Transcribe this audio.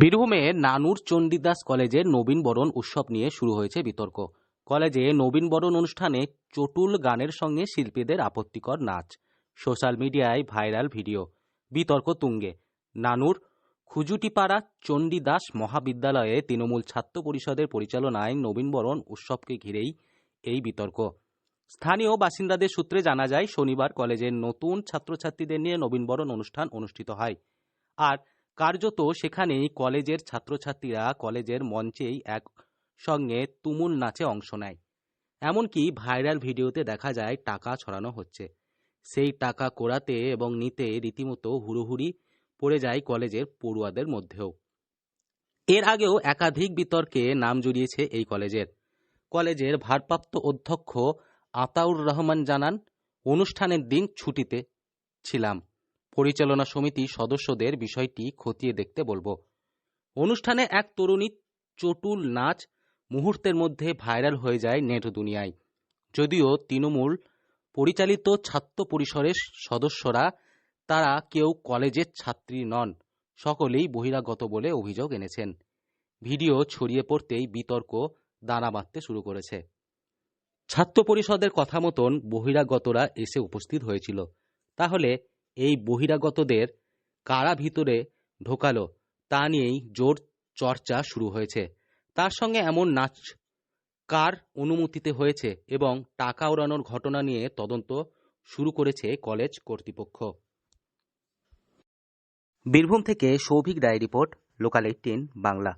বীরভূমে নানুর চণ্ডীদাস কলেজের নবীনবরণ উৎসব নিয়ে শুরু হয়েছে বিতর্ক। কলেজে নবীনবরণ অনুষ্ঠানে চটুল গানের সঙ্গে শিল্পীদের আপত্তিকর নাচ। সোশ্যাল মিডিয়ায় ভাইরাল ভিডিও। বিতর্ক তুঙ্গে। নানুর খুজুটিপাড়া চণ্ডীদাস মহাবিদ্যালয়ে তৃণমূল ছাত্র পরিষদের পরিচালনায় নবীনবরণ উৎসবকে ঘিরেই এই বিতর্ক। স্থানীয় বাসিন্দাদের সূত্রে জানা যায়, শনিবার কলেজের নতুন ছাত্রছাত্রীদের নিয়ে নবীনবরণ অনুষ্ঠান অনুষ্ঠিত হয়। আর কার্যত সেখানেই কলেজের ছাত্রছাত্রীরা কলেজের মঞ্চেই এক সঙ্গে তুমুল নাচে অংশ নেয়। এমনকি ভাইরাল ভিডিওতে দেখা যায় টাকা ছড়ানো হচ্ছে। সেই টাকা কোড়াতে এবং নিতে রীতিমতো হুড়োহুড়ি পড়ে যায় কলেজের পড়ুয়াদের মধ্যেও। এর আগেও একাধিক বিতর্কে নাম জড়িয়েছে এই কলেজের। কলেজের ভারপ্রাপ্ত অধ্যক্ষ আতাউর রহমান জানান, অনুষ্ঠানের দিন ছুটিতে ছিলাম। পরিচালনা সমিতির সদস্যদের বিষয়টি খতিয়ে দেখতে বলব। অনুষ্ঠানে এক তরুণী চটুল নাচ মুহূর্তের মধ্যে ভাইরাল হয়ে যায় নেট দুনিয়ায়। যদিও তৃণমূল পরিচালিত ছাত্র পরিসরের সদস্যরা তারা কেউ কলেজের ছাত্রী নন, সকলেই বহিরাগত বলে অভিযোগ এনেছেন। ভিডিও ছড়িয়ে পড়তেই বিতর্ক দানা বাঁধতে শুরু করেছে। ছাত্র পরিষদের কথা মতন বহিরাগতরা এসে উপস্থিত হয়েছিল। তাহলে এই বহিরাগতদের কারা ভিতরে ঢোকালো তা নিয়েই জোর চর্চা শুরু হয়েছে। তার সঙ্গে এমন নাচ কার অনুমতিতে হয়েছে এবং টাকা ওড়ানোর ঘটনা নিয়ে তদন্ত শুরু করেছে কলেজ কর্তৃপক্ষ। বীরভূম থেকে Souvik Roy report, local eighteen Bangla.